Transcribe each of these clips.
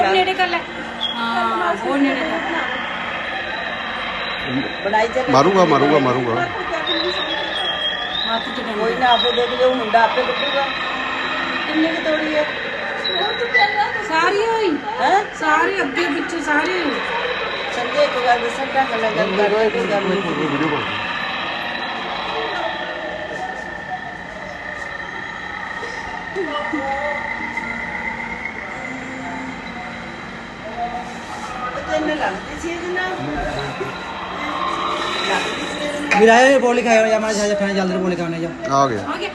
ਹੋਰ ਨੇੜੇ ਕਰ ਲੈ ਹਾਂ ਹੋਰ ਨੇੜੇ ਕਰ ਬਣਾਈ ਚੱਲੇ ਮਾਰੂਗਾ ਮਾਰੂਗਾ ਮਾਰੂਗਾ। ਹੱਥ ਚ ਕੋਈ ਨਾ ਆਪੇ ਦੇਖ ਲਿਓ ਮੁੰਡਾ ਆਪੇ ਕੱਢੂਗਾ ਕਿੰਨੀ ਕੁ ਤੋੜੀ ਹੈ? ਸਾਰੀ ਹੋਈ। ਹੈ? ਸਾਰੇ ਅੱਗੇ ਪਿੱਛੇ ਸਾਰੇ ਹੋਈ। ਸੰਜੇ ਇੱਕ ਗੱਲ ਦੱਸਾਂ ਲੈ ਗੱਲ ਕਰ ਕੋਈ ਗੱਲ ਨਹੀਂ ਵੀਡੀਓ ਕਾਲ ਤੈਨੂੰ ਲੱਗਦੀ ਸੀ ਇਹਦੇ ਨਾਲ ਲੱਗਦੀ ਸੀ ਇਹਦੇ ਨਾਲ ਵਿਰਾਏ ਬੋਲ ਲਿਖਾਇਆ ਜਾਂ ਮੈਂ ਜਾ ਖਾਣੇ ਜਲਦੀ ਬੋਲ ਲਿਖਾਉਣੇ ਜਾ। ਆ ਗਿਆ। ਆ ਗਿਆ।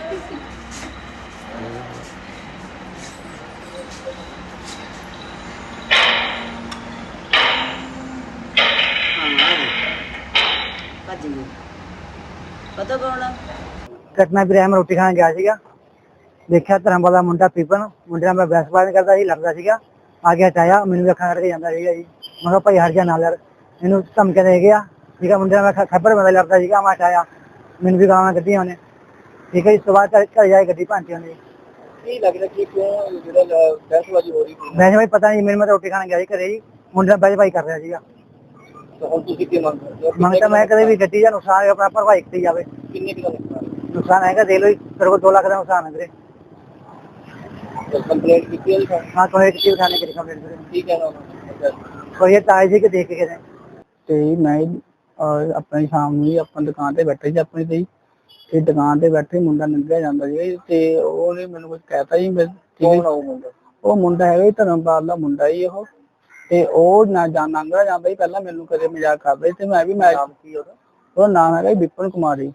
ਭੱਜ ਗਈ। ਪਤਾ ਕੌਣ ਆ? ਘਟਨਾ ਵਿਰਾਏ ਮੈਂ ਰੋਟੀ ਖਾਣ ਗਿਆ ਸੀਗਾ। ਦੇਖਿਆ ਧਰਮ ਵਾਲਾ ਮੁੰਡਾ ਪੀਪਨ ਮੁੰਡੇ ਨਾਲ ਮੈਂ ਬਹਿਸ ਬਾਤ ਕਰਦਾ ਸੀ ਲੜਦਾ ਸੀਗਾ। ਆ ਗਿਆ ਚਾਇਆ ਮੈਨੂੰ ਵੀ ਅੱਖਾਂ ਕਰਕੇ ਜਾਂਦਾ ਸੀਗਾ ਜੀ। ਮੈਂ ਕਿਹਾ ਭਾਈ ਹਟ ਜਾ ਨਾਲ ਯਾਰ ਇਹਨੂੰ ਧਮਕੇ ਦੇ ਗਿਆ ਠੀਕ ਹੈ ਮੁੰਡੇ ਨਾਲ ਮੈਂ ਖੱਬਰ ਬੰਦਾ ਲੜਦਾ ਸੀਗਾ ਮੈਂ ਚਾਇਆ ਮੈਨੂੰ ਵੀ ਗਾਲਾਂ ਕੱਢੀਆਂ ਉਹਨੇ। ਠੀਕ ਹੈ ਇਸ ਤੋਂ ਬਾਅਦ ਘਰ ਜਾਏ ਗੱਡੀ ਭਾਂਤੀ ਉਹਨੇ। ਕੀ ਲੱਗਦਾ ਕਿ ਕਿਉਂ ਜਿਹੜਾ ਬਹਿਸਬਾਜ਼ੀ ਹੋ ਰਹੀ ਸੀ? ਵੈਸੇ ਭਾਈ ਪਤਾ ਨਹੀਂ ਮੈਨੂੰ ਮੈਂ ਰੋਟੀ ਖਾਣ ਗਿਆ ਸੀ ਘਰੇ ਜੀ। ਮੁੰਡੇ ਨਾਲ ਬਹਿਸ ਭਾਈ ਕਰ ਰਿਹਾ ਸੀਗਾ। ਤਾਂ ਹੁਣ ਤੁਸੀਂ ਕੀ ਮੰਗ ਕਰਦੇ ਹੋ? ਮੰਗ ਤਾਂ ਮੈਂ ਕਦੇ ਵੀ ਗੱਡੀ ਦਾ ਨੁਕਸਾਨ ਆਪਣਾ ਭਰਵਾਈ ਕੀਤੀ ਜਾਵੇ। ਕਿੰਨੇ ਕਿਲੋ ਨੁਕਸਾਨ? ਹੈਗਾ ਦੇ ਲੋ ਤੇਰੇ ਕੋਲ 2 ਲੱਖ ਦਾ ਨੁਕਸਾਨ ਹੈ ਵੀਰੇ। ਕੰਪਲੇਂਟ ਕੀਤੀ ਹੈ ਹਾਂ ਕੋਈ ਇੱਕ ਚੀਜ਼ ਖਾਣੇ ਕਰੀ ਕੰਪਲੀਟ ਵੀਰੇ। ਕੀ ਕਹਿਣਾ ਉਹਨਾਂ ਨੂੰ? ਕੋਈ ਤਾਏ ਜੀ ਕਿ ਦੇਖ ਕੇ ਗਏ ਤੇ ਮੈਂ ਆਪਣੀ ਸ਼ਾਮ ਨੂੰ ਹੀ ਆਪਣੀ ਦੁਕਾਨ ਤੇ ਬੈਠੇ ਸੀ ਆਪਣੀ ਤੇ ਹੀ, ਤੇ ਦੁਕਾਨ ਤੇ ਬੈਠੇ ਮੁੰਡਾ ਲੰਘਿਆ ਜਾਂਦਾ ਸੀ ਤੇ ਉਹਨੇ ਮੈਨੂੰ ਕੁਝ ਕਹਿਤਾ ਜੀ ਮੈਂ ਹੈ। ਕੌਣ ਆ ਉਹ ਮੁੰਡਾ? ਉਹ ਮੁੰਡਾ ਹੈਗਾ ਧਰਮਪਾਲ ਦਾ ਮੁੰਡਾ ਹੀ ਉਹ। ਤੇ ਉਹ ਨਾ ਜਾਂ ਲੰਘਦਾ ਜਾਂਦਾ ਸੀ ਪਹਿਲਾਂ ਮੈਨੂੰ ਕਦੇ ਮਜ਼ਾਕ ਕਰਦਾ ਤੇ ਮੈਂ ਵੀ ਮੈਂ ਨਾਮ ਕੀ ਉਹਦਾ? ਉਹਦਾ ਨਾਮ ਹੈਗਾ ਵਿਪਨ ਕੁਮਾਰੀ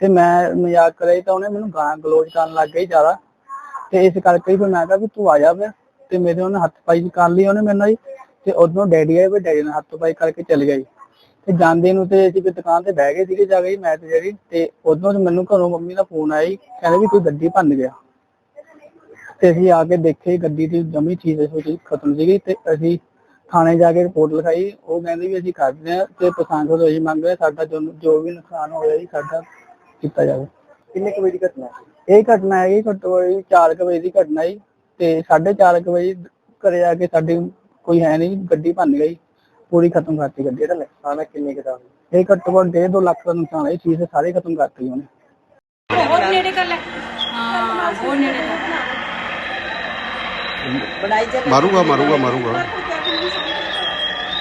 ਤੇ ਮੈਂ ਮਜ਼ਾਕ ਕਰਿਆ ਤਾਂ ਉਹਨੇ ਮੈਨੂੰ ਗਾਲਾਂ ਗਲੋਚ ਕਰਨ ਲੱਗ ਗਈ ਜ਼ਿਆਦਾ। ਤੇ ਇਸ ਕਰਕੇ ਫਿਰ ਮੈਂ ਕਿਹਾ ਵੀ ਤੂੰ ਆ ਜਾ ਫਿਰ। ਤੇ ਮੇਰੇ ਉਹਨੇ ਹੱਥ ਪਾਈ ਕਰ ਲਈ ਉਹਨੇ ਮੈਨੂੰ ਜੀ ਤੇ ਉਦੋਂ ਡੈਡੀ ਆਏ ਵੀ ਡੈਡੀ ਨੇ ਹੱਥ ਪਾਈ ਕਰਕੇ ਚਲੇ ਗਏ। ਤੇ ਜਾਂਦੇ ਨੂੰ ਤੇ ਅਸੀਂ ਵੀ ਦੁਕਾਨ ਤੇ ਬਹਿ ਗਏ ਸੀਗੇ ਜਾ ਕੇ ਜੀ ਮੈਂ ਤੇ ਜਿਹੜੀ ਤੇ ਉਦੋਂ ਮੈਨੂੰ ਘਰੋਂ ਮੰਮੀ ਦਾ ਫੋਨ ਆਇਆ ਜੀ ਕਹਿੰਦੇ ਵੀ ਕੋਈ ਗੱਡੀ ਭੰਨ ਗਿਆ। ਤੇ ਅਸੀਂ ਆ ਕੇ ਦੇਖੇ ਗੱਡੀ ਦੀ ਜਮੀ ਚੀਜ਼ ਸੀ ਖਤਮ ਸੀਗੀ ਤੇ ਅਸੀਂ ਥਾਣੇ ਜਾ ਕੇ ਰਿਪੋਰਟ ਲਿਖਾਈ। ਉਹ ਕਹਿੰਦੇ ਵੀ ਅਸੀਂ ਕਰਦੇ ਹਾਂ ਤੇ ਪਛਾਣ ਤੋਂ ਅਸੀਂ ਮੰਗ ਰਹੇ ਸਾਡਾ ਜੋ ਜੋ ਵੀ ਨੁਕਸਾਨ ਹੋਇਆ ਜੀ ਸਾਡਾ ਕੀਤਾ ਜਾਵੇ। ਕਿੰਨੇ ਕੁ ਵਜੇ ਦੀ ਘਟਨਾ ਹੈ? ਇਹ ਘਟਨਾ ਹੈ ਜੀ ਘੱਟੋ ਘੱਟ 4 ਵਜੇ ਦੀ ਘਟਨਾ ਜੀ। ਤੇ 4:30 ਵਜੇ ਘਰੇ ਆ ਕੇ ਸਾਡੀ ਕੋਈ ਹੈ ਨਹੀਂ ਗੱਡੀ ਭੰਨ ਗਈ ਪੂਰੀ ਖਤਮ ਕਰਤੀ ਗੱਡੀ ਜਿਹੜਾ ਨੁਕਸਾਨ ਹੈ ਕਿੰਨੇ ਕੁ ਦਾ ਹੋਇਆ? ਇਹ ਘੱਟੋ ਘੱਟ 2 ਲੱਖ ਦਾ ਨੁਕਸਾਨ ਹੈ ਇਹ ਚੀਜ਼ ਸਾਰੇ ਖਤਮ ਕਰਤੀ ਉਹਨੇ। ਹੋਰ ਨੇੜੇ ਕਰ ਲੈ ਹਾਂ ਹੋਰ ਨੇੜੇ ਕਰ ਬਣਾਈ ਚੱਲੇ। ਮਾਰੂਗਾ ਮਾਰੂਗਾ ਮਾਰੂਗਾ।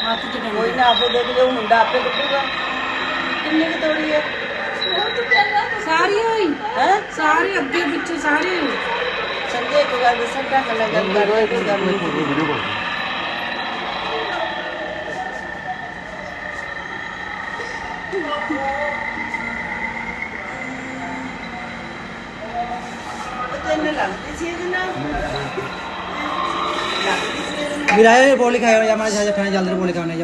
ਹੱਥ ਚ ਕੋਈ ਨਾ ਆਪੇ ਦੇਖ ਲਿਓ ਮੁੰਡਾ ਆਪੇ ਕੱਢੂਗਾ ਕਿੰਨੀ ਕੁ ਤੋੜੀ ਹੈ? ਸਾਰੀ ਹੋਈ। ਹੈ? ਸਾਰੇ ਅੱਗੇ ਪਿੱਛੇ ਸਾਰੇ ਹੋਈ। ਸੰਜੇ ਇੱਕ ਗੱਲ ਦੱਸਾਂ ਢੱਕ ਲੈ ਗੱਲ ਕਰ ਕੋਈ ਗੱਲ ਨਹੀਂ। ਵੀਡੀਓ ਕਾਲ ਲੱਗਦੀ ਸੀ ਇਹਦੇ ਨਾਲ ਲੱਗਦੀ ਸੀ ਇਹਦੇ ਨਾਲ ਵਿਰਾਏ ਬੋਲ ਲਿਖਾਇਆ ਜਾਂ ਮੈਂ ਜਾ ਖਾਣੇ ਜਲਦੀ ਬੋਲ ਲਿਖਾਉਣੇ